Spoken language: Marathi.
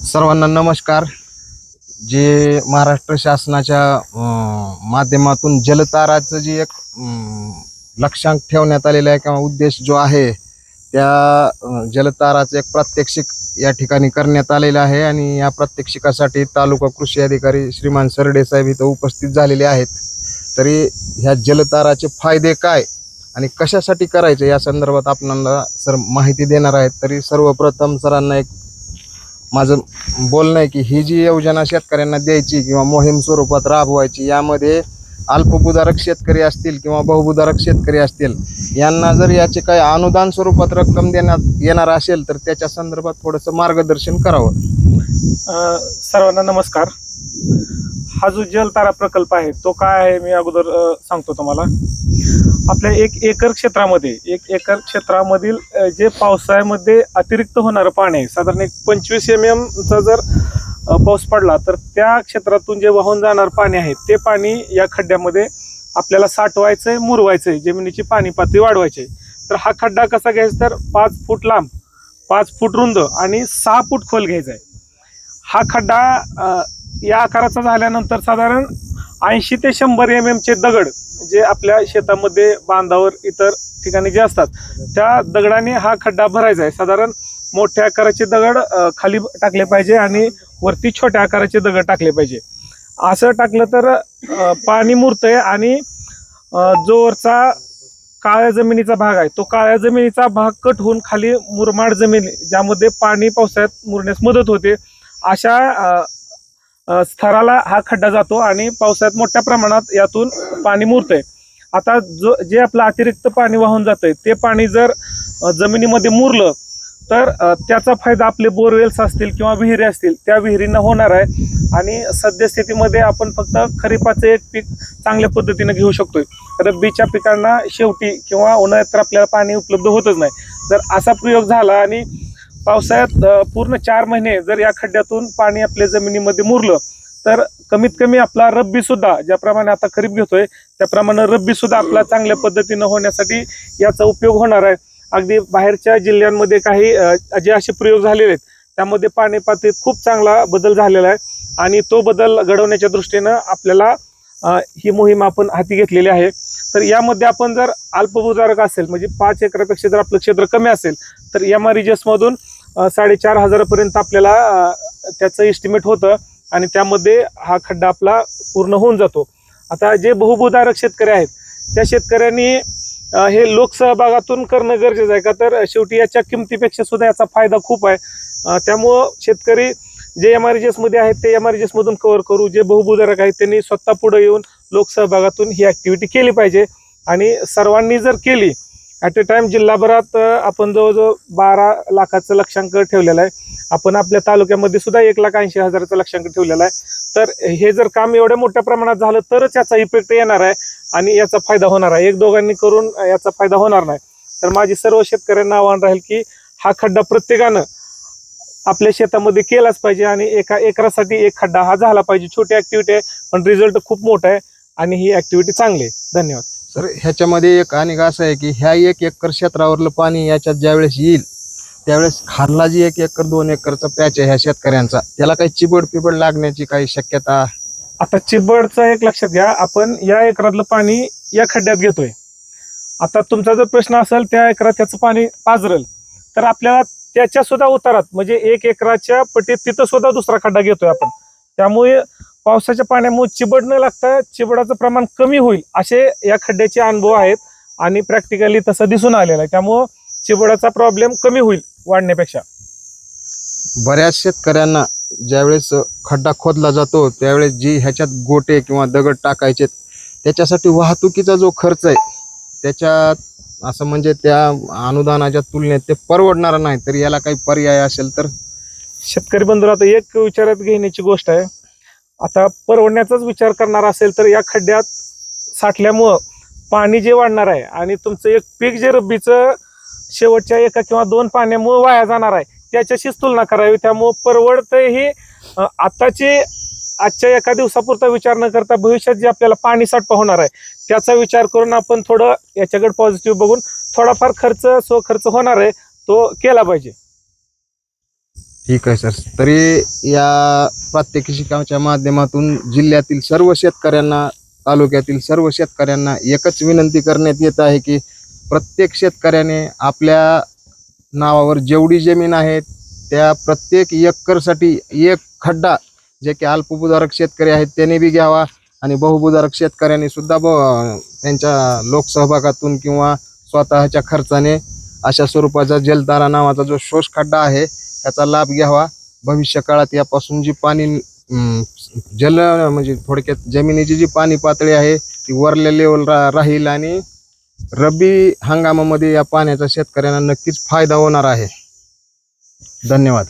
सर्वांना नमस्कार. जे महाराष्ट्र शासनाच्या माध्यमातून जलताराचं जे एक अं, लक्षांक ठेवण्यात आलेलं आहे किंवा उद्देश जो आहे त्या जलताराचं एक प्रात्यक्षिक या ठिकाणी करण्यात आलेलं आहे आणि या प्रात्यक्षिकासाठी तालुका कृषी अधिकारी श्रीमान सरडे साहेब इथं उपस्थित झालेले आहेत. तरी ह्या जलताराचे फायदे काय आणि कशासाठी करायचे या संदर्भात आपणाला सर माहिती देणार आहेत. तरी सर्वप्रथम सरांना एक माझं बोलणं आहे की ही जी योजना शेतकऱ्यांना द्यायची किंवा मोहीम स्वरूपात राबवायची यामध्ये अल्पभूधारक शेतकरी असतील किंवा बहुभूधारक शेतकरी असतील यांना जर याचे काही अनुदान स्वरूपात रक्कम देण्यात येणार असेल तर त्याच्या संदर्भात थोडंसं मार्गदर्शन करावं. सर्वांना नमस्कार. हा जो जलतारा प्रकल्प आहे तो काय आहे? मी अगोदर सांगतो तुम्हाला. आपल्या एक एकर क्षेत्रामध्ये एक एकर क्षेत्रामधील जे पावसाळ्यामध्ये अतिरिक्त होणारं पाणी आहे साधारण एक पंचवीस एम एमचा जर पाऊस पडला तर त्या क्षेत्रातून जे वाहून जाणार पाणी आहे ते पाणी या खड्ड्यामध्ये आपल्याला साठवायचंय मुरवायचंय जमिनीची पाणी पातळी वाढवायची आहे. तर हा खड्डा कसा घ्यायचा तर पाच फूट लांब पाच फूट रुंद आणि सहा फूट खोल घ्यायचा आहे हा खड्डा या आकाराचा झाल्यानंतर साधारण ऐंशी ते शंभर एम चे दगड जे आपल्या शेतामध्ये बांधावर इतर ठिकाणी जे असतात त्या दगडाने हा खड्डा भरायचा आहे. साधारण मोठ्या आकाराचे दगड खाली टाकले पाहिजे आणि वरती छोट्या आकाराचे दगड टाकले पाहिजे. असं टाकलं तर पाणी पाणी मुरतंय आणि जो वरचा काळ्या जमिनीचा भाग आहे तो काळ्या जमिनीचा भाग कट होऊन खाली मुरमाड जमीन ज्यामध्ये पाणी पावसाळ्यात मुरण्यास मदत होते अशा स्थराला हा खड्डा जातो आणि पावसाळ्यात मोठ्या प्रमाणात यातून पाणी मुरतंय. आता जो जे आपलं अतिरिक्त पाणी वाहून जातंय ते पाणी जर जमिनीमध्ये मुरलं तर त्याचा फायदा आपले बोरवेल्स असतील किंवा विहिरी असतील त्या विहिरींना होणार आहे. आणि सद्यस्थितीमध्ये आपण फक्त खरीपाचं एक पीक चांगल्या पद्धतीने घेऊ शकतोय. रब्बीच्या पिकांना शेवटी किंवा उन्हाळ्यात तर आपल्याला पाणी उपलब्ध होतच नाही. जर असा प्रयोग झाला आणि पावसाळ्यात पूर्ण चार महिने जर या खड्ड्यातून पाणी आपल्या जमिनीमध्ये मुरलं तर कमीत कमी आपला रब्बी सुद्धा ज्याप्रमाणे आता खरीप घेतोय त्याप्रमाणे रब्बी सुद्धा आपला चांगल्या पद्धतीनं होण्यासाठी याचा उपयोग होणार आहे. अगदी बाहेरच्या जिल्ह्यांमध्ये काही जे असे प्रयोग झालेले आहेत त्यामध्ये पाणी पातळीत खूप चांगला बदल झालेला आहे आणि तो बदल घडवण्याच्या दृष्टीनं आपल्याला ही मोहीम आपण हाती घेतलेली आहे. तर यामध्ये आपण जर अल्पभूधारक असेल म्हणजे पाच एकरापेक्षा जर आपलं क्षेत्र कमी असेल तर एम आर मधून साडेचार हजारापर्यंत आपल्याला त्याचं एस्टिमेट होतं आणि त्यामध्ये हा खड्डा आपला पूर्ण होऊन जातो. आता जे बहुभूधारक शेतकरी आहेत त्या शेतकऱ्यांनी हे लोकसहभागातून करणं गरजेचं आहे का? तर शेवटी याच्या किमतीपेक्षा सुद्धा याचा फायदा खूप आहे. त्यामुळं शेतकरी जे एम आरमध्ये आहेत ते एम आर मधून कव्हर करू. जे बहुभूधारक आहेत त्यांनी स्वतः पुढे येऊन लोकसहभागातून ही ॲक्टिव्हिटी केली पाहिजे. आणि सर्वांनी जर केली ॲट अ टाइम जिल्हाभरात आपण जवळजवळ बारा लाखाचं लक्षांक ठेवलेलं आहे. आपण आपल्या तालुक्यामध्ये सुद्धा एक लाख ऐंशी हजाराचं लक्षांक ठेवलेलं आहे. तर हे जर काम एवढ्या मोठ्या प्रमाणात झालं तरच याचा इफेक्ट येणार आहे आणि याचा फायदा होणार आहे. एक दोघांनी करून याचा फायदा होणार नाही. तर माझी सर्व शेतकऱ्यांना आव्हान राहील की हा खड्डा प्रत्येकानं आपल्या शेतामध्ये केलाच पाहिजे आणि एका एकरासाठी एक खड्डा हा झाला पाहिजे. छोटी ॲक्टिव्हिटी आहे पण रिझल्ट खूप मोठा आहे आणि ही ऍक्टिव्हिटी चांगली आहे. धन्यवाद. सर ह्याच्यामध्ये एक आणि असं आहे की ह्या एक एकर क्षेत्रावरलं पाणी याच्यात ज्यावेळेस येईल त्यावेळेस खाल्ला जी एक एकर दोन एकरचा पॅच आहे ह्या शेतकऱ्यांचा त्याला काही चिबड पिबड लागण्याची काही शक्यता? आता चिबडचं एक लक्षात घ्या आपण या एकरातलं पाणी या खड्ड्यात घेतोय. आता तुमचा जर प्रश्न असेल त्या एकरात त्याचं पाणी पाजरल तर आपल्याला त्याच्या सुद्धा उतारात म्हणजे एक एकराच्या पटीत तिथं सुद्धा दुसरा खड्डा घेतोय आपण. त्यामुळे पावसाच्या पाण्यामुळे चिबड न लागता चिबडाचं प्रमाण कमी होईल असे या खड्ड्याचे अनुभव आहेत आणि प्रॅक्टिकली तसं दिसून आलेलं आहे. त्यामुळं चिबडाचा प्रॉब्लेम कमी होईल वाढण्यापेक्षा. बऱ्याच शेतकऱ्यांना ज्यावेळेस खड्डा खोदला जातो त्यावेळेस जी ह्याच्यात गोटे किंवा दगड टाकायचे त्याच्यासाठी वाहतुकीचा जो खर्च आहे त्याच्यात असं म्हणजे त्या अनुदानाच्या तुलनेत ते परवडणार नाही. तर याला काही पर्याय असेल तर? शेतकरी बंधूला आता एक विचारात घेण्याची गोष्ट आहे. आता परवडण्याचाच विचार करणार असेल तर या खड्ड्यात साठल्यामुळं पाणी जे वाढणार आहे आणि तुमचं एक पीक जे रब्बीचं शेवटच्या एका किंवा दोन पाण्यामुळे वाया जाणार आहे त्याच्याशीच तुलना करावी. त्यामुळं परवडतं ही आताची आजच्या एका दिवसापुरता विचार न करता भविष्यात जे आपल्याला पाणी साठपा होणार आहे त्याचा विचार करून आपण थोडं याच्याकडे पॉझिटिव्ह बघून थोडाफार खर्च सो खर्च होणार आहे तो केला पाहिजे. ठीक आहे सर. तरी या प्रात्यक्षिकाच्या माध्यमातून जिल्ह्यातील सर्व शेतकऱ्यांना तालुक्यातील सर्व शेतकऱ्यांना एकच विनंती करण्यात येत आहे की प्रत्येक शेतकऱ्याने आपल्या नावावर जेवढी जमीन आहे त्या प्रत्येक एकरसाठी एक खड्डा जे की अल्पभूधारक शेतकरी आहेत त्याने बी घ्यावा आणि बहुभूधारक शेतकऱ्यांनी सुद्धा ब त्यांच्या लोकसहभागातून किंवा स्वतःच्या खर्चाने अशा स्वरूपाचा जलतारा नावाचा जो शोष खड्डा आहे त्याचा लाभ घ्यावा. भविष्य काळात यापासून जी पाणी जल म्हणजे थोडक्यात जमिनीची जी पाणी पातळी आहे ती वरल्या लेवल रा राहील आणि रब्बी हंगामामध्ये या पाण्याचा शेतकऱ्यांना नक्कीच फायदा होणार आहे. धन्यवाद.